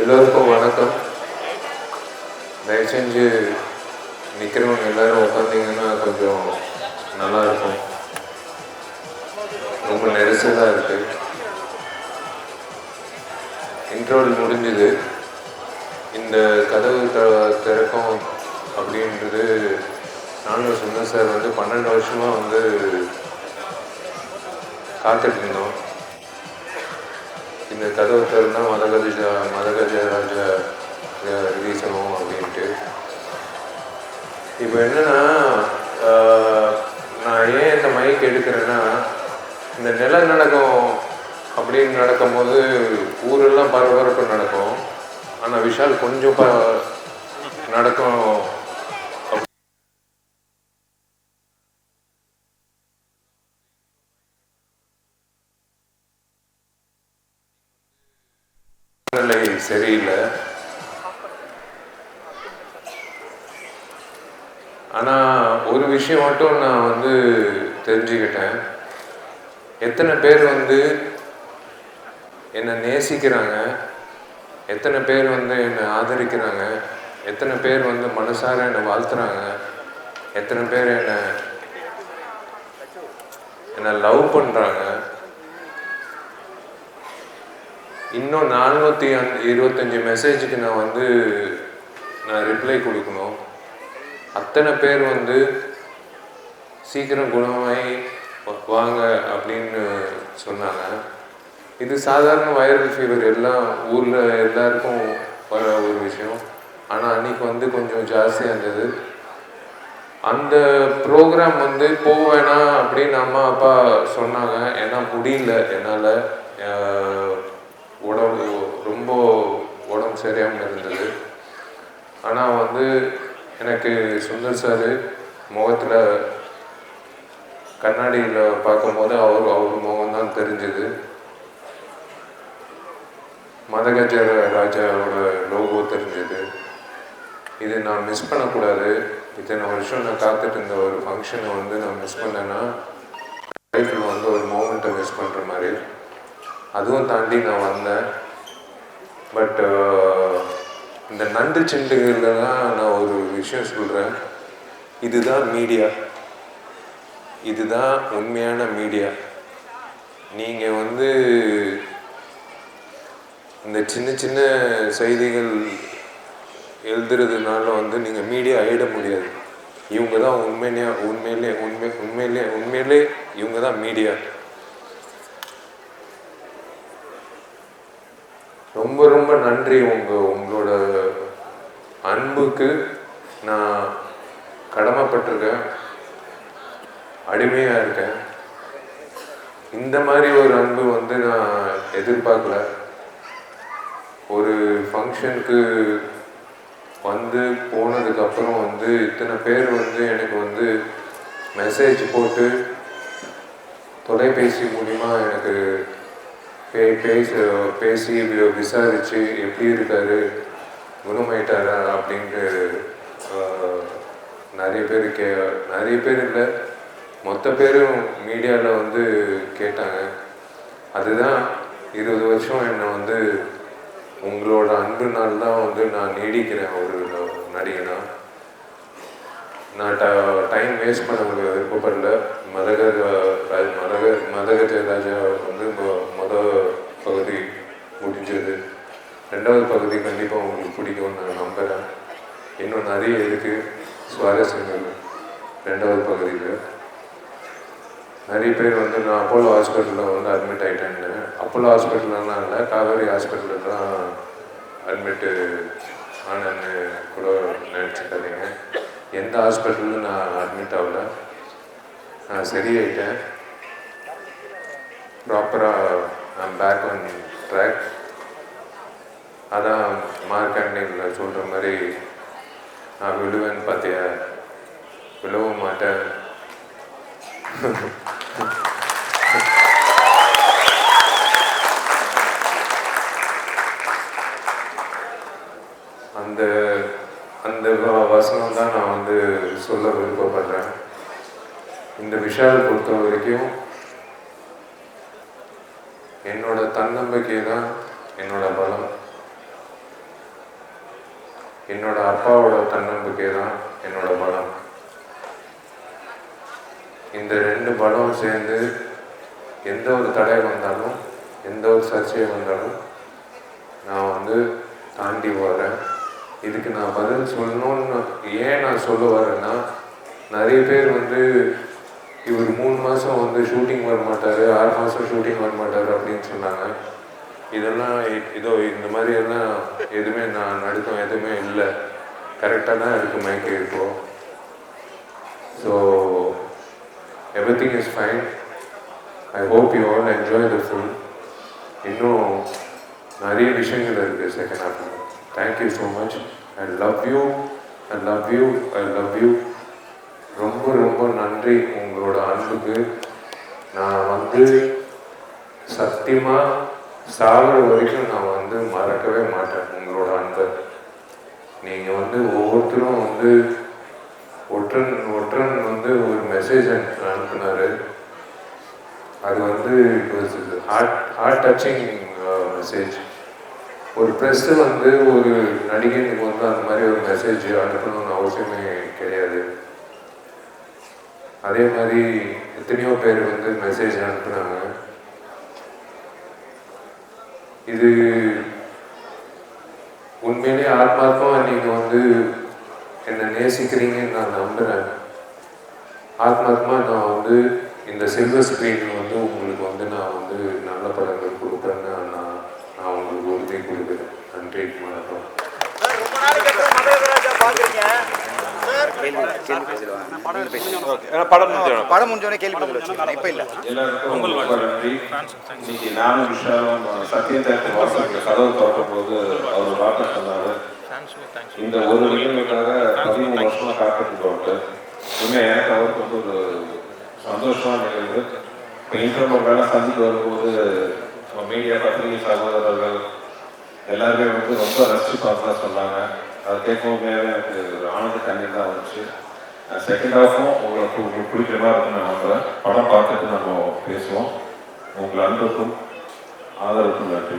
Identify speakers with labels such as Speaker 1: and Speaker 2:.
Speaker 1: எல்லோருக்கும் வணக்கம். தயவு செஞ்சு நிற்கிறவங்க எல்லோரும் உட்காந்திங்கன்னா கொஞ்சம் நல்லாயிருக்கும். ரொம்ப நெரிசலாக இருக்குது இன்ட்ரோல் முடிஞ்சுது. இந்த கதவு த திறக்கும் அப்படின்றது நானும் சுந்தர் சார் வந்து பன்னெண்டு வருஷமாக வந்து காத்துட்ருந்தோம் இந்த கதவு திறந்தா மதகஜ மதகஜராஜ ராஜா அப்படின்ட்டு. இப்போ என்னன்னா நான் ஏன் இந்த மைக் எடுக்கிறேன்னா இந்த நிலநடுக்கம் அப்படின்னு நடக்கும்போது ஊரெல்லாம் பரபரப்பு நடக்கும். ஆனால் விஷால் கொஞ்சம் ப நடக்கும் நிலை சரியில்லை. ஆனால் ஒரு விஷயம் மட்டும் நான் வந்து தெரிஞ்சுக்கிட்டேன். எத்தனை பேர் வந்து என்னை நேசிக்கிறாங்க எத்தனை பேர் வந்து என்னை ஆதரிக்கிறாங்க எத்தனை பேர் வந்து மனசார என்னை வாழ்த்துறாங்க எத்தனை பேர் என்னை என்னை லவ் பண்ணுறாங்க இன்னும் நானூற்றி அந் இருபத்தஞ்சி மெசேஜுக்கு நான் வந்து நான் ரிப்ளை கொடுக்கணும். அத்தனை பேர் வந்து சீக்கிரம் குணமாய் வாங்க அப்படின்னு சொன்னாங்க. இது சாதாரண வைரல் ஃபீவர் எல்லாம் ஊரில் எல்லாருக்கும் வர ஒரு விஷயம். ஆனால் அன்றைக்கி வந்து கொஞ்சம் ஜாஸ்தியாக இருந்தது. அந்த ப்ரோக்ராம் வந்து போவேணா அப்படின்னு அம்மா அப்பா சொன்னாங்க. ஏன்னா முடியல என்னால். உடம்பு சரியாமல் இருந்தது. ஆனால் வந்து எனக்கு சுந்தர் சார் முகத்தில் கண்ணாடியில் பார்க்கும்போது அவர் அவர் முகம் தான் தெரிஞ்சுது. மதகஜ ராஜாவோட லோகோ தெரிஞ்சது. இது நான் மிஸ் பண்ணக்கூடாது. இத்தனை வருஷம் நான் காத்துட்டு இருந்த ஒரு ஃபங்க்ஷனை வந்து நான் மிஸ் பண்ணேன்னா லைஃப்பில் வந்து ஒரு மூமெண்ட்டை மிஸ் பண்ணுற மாதிரி. அதுவும் தாண்டி நான் வந்தேன். பட் uh, இந்த நன்றி செண்டுகளில் தான் நான் ஒரு விஷயம் சொல்கிறேன் இதுதான் மீடியா இதுதான் உண்மையான மீடியா நீங்கள் வந்து இந்த சின்ன சின்ன செய்திகள் எழுதுறதுனால வந்து நீங்கள் மீடியா ஆயிட முடியாது. இவங்க தான் உண்மையிலே உண்மையிலே உண்மை உண்மையிலே உண்மையிலே இவங்க தான் மீடியா ரொம்ப ரொம்ப நன்றி உங்கள் உங்களோட அன்புக்கு நான் கடமைப்பட்டிருக்கேன். அடிமையாக இருக்கேன். இந்த மாதிரி ஒரு அன்பு வந்து நான் எதிர்பார்க்கல. ஒரு ஃபங்க்ஷனுக்கு வந்து போனதுக்கப்புறம் வந்து இத்தனை பேர் வந்து எனக்கு வந்து மெசேஜ் போட்டு தொலைபேசி மூலிமா எனக்கு பே பேச பேசி வி- விசாரித்து எப்படி இருக்கார் குணமாயிட்டாரா அப்படின்ட்டு நிறைய பேர் கே நிறைய பேர் இல்லை. மொத்த பேரும் மீடியாவில் வந்து கேட்டாங்க. அதுதான் இருபது வருஷம் என்னை வந்து உங்களோட அன்புனால் தான் வந்து நான் நீடிக்கிறேன் ஒரு நடிகனா. நான் ட டைம் வேஸ்ட் பண்ண விருப்பப்படல. மதகர் ராஜ் மதகர் மதகஜ ராஜா வந்து மொ- மொத பகுதி முடிஞ்சது ரெண்டாவது பகுதி கண்டிப்பாக உங்களுக்கு பிடிக்கும்னு நான் நம்புகிறேன் இன்னும் நிறைய இருக்குது சுவாரஸ்யங்கள். ரெண்டாவது பகுதியில். நிறைய பேர் வந்து நான் அப்போலோ ஹாஸ்பிட்டலில் வந்து அட்மிட் ஆகிட்டேன்னு அப்போலோ ஹாஸ்பிட்டல்லாம் இல்லை காவேரி ஹாஸ்பிட்டலில் தான் அட்மிட்டு ஆனன்னு கூட நினச்சிக்காதீங்க. எந்த ஹாஸ்பிட்டலும் நான் அட்மிட் ஆகல. நான் சரியாயிட்டேன். ப்ராப்பராக நான் பேக் ஆன் ட்ராக் நான் விழுவேன்னு பார்த்தியா? விழவும் மாட்டேன். அந்த அந்த வசனம் தான் நான் வந்து சொல்ல விருப்பப்படுறேன். இந்த விஷால் பொறுத்த வரைக்கும் என்னோட தன்னம்பிக்கை தான் என்னோட பலம். என்னோட அப்பாவோட தன்னம்பிக்கை தான் என்னோட பலம். இந்த ரெண்டு பலம் சேர்ந்து எந்த ஒரு தடை வந்தாலும் எந்த ஒரு சர்ச்சையை வந்தாலும் நான் வந்து தாண்டி வரேன் இதுக்கு நான் பதில் சொல்லணும்னு ஏன் நான் சொல்ல வரேன்னா நிறைய பேர் வந்து இவர் மூணு மாதம் வந்து ஷூட்டிங் வர மாட்டார் ஆறு மாதம் ஷூட்டிங் வர மாட்டார் அப்படின்னு சொன்னாங்க. இதெல்லாம் இதோ இந்த மாதிரி எல்லாம் எதுவுமே நான் நடுக்கம் எதுவுமே இல்லை. கரெக்டாக தான் இருக்கு மைக்கு இப்போ. So everything is fine I hope you all enjoy the full இன்னும் நிறைய விஷயங்கள் இருக்குது second half thank you so much I love you I love you I love you ரொம்ப ரொம்ப நன்றி உங்களோட அன்புக்கு. நான் வந்து சத்தியமாக சாகிற வரைக்கும் நான் வந்து மறக்கவே மாட்டேன் உங்களோட அன்பை. நீங்கள் வந்து ஒவ்வொருத்தரும் வந்து ஒற்றன் ஒற்றன் வந்து ஒரு மெசேஜ் அனுப்புனார். அது வந்து ஹார்ட் ஹார்ட் டச்சிங் மெசேஜ் ஒரு ப்ரெஸ்ஸு வந்து ஒரு நடிகனுக்கு வந்து அந்த மாதிரி ஒரு மெசேஜ் அனுப்பணும்னு அவசியமே கிடையாது. அதே மாதிரி எத்தனையோ பேர் வந்து மெசேஜ் அனுப்புனாங்க. இது உண்மையிலேயே ஆத்மார்த்தமாக நீங்கள் வந்து என்னை நேசிக்கிறீங்கன்னு நான் நம்புகிறேன் ஆத்மார்த்தமாக நான் வந்து இந்த சில்வர் ஸ்க்ரீன் வந்து உங்களுக்கு வந்து நான் வந்து நல்ல படங்கள் கொடுக்குறேன்னு நான் நான் உங்களுக்கு உறுதி கொடுக்குறேன். நன்றி வணக்கம்.
Speaker 2: படம் முடிஞ்சிடும்
Speaker 3: படம் முடிஞ்சோடனே கேள்வி பதில் வச்சுக்கலாம் இப்ப இல்ல.
Speaker 4: எல்லாருக்கும் ரொம்ப நன்றி. இன்னைக்கு நானும் விஷாலும் சத்யம் தேட்டர் வாசலுக்கு கதவு திறக்கும் போது அவர் வார்த்தை சொன்னாரு. இந்த ஒரு நிகழ்வுக்காக பதிமூணு வருஷமா காத்துட்டு உண்மையாக எனக்கு அவருக்கு வந்து ஒரு சந்தோஷமான நிகழ்வு. இப்போ இன்டர்நெட் வேலை சந்திக்கு வரும்போது நம்ம மீடியா பத்திரிகை சகோதரர்கள் எல்லாருமே வந்து ரொம்ப ரசிச்சு பார்த்து சொன்னாங்க. அதை கேட்கும்போது எனக்கு ஒரு ஆனந்த கண்ணீர் தான் வந்துச்சு. செகண்ட் ஹாஃபும் உங்களுக்கு உங்களுக்கு பிடிக்கிற மாதிரி இருக்குன்னு நான் நம்புகிறேன் படம் பார்த்துட்டு நம்ம பேசுவோம். உங்கள் அன்புக்கும் ஆதரவுக்கும் நன்றி.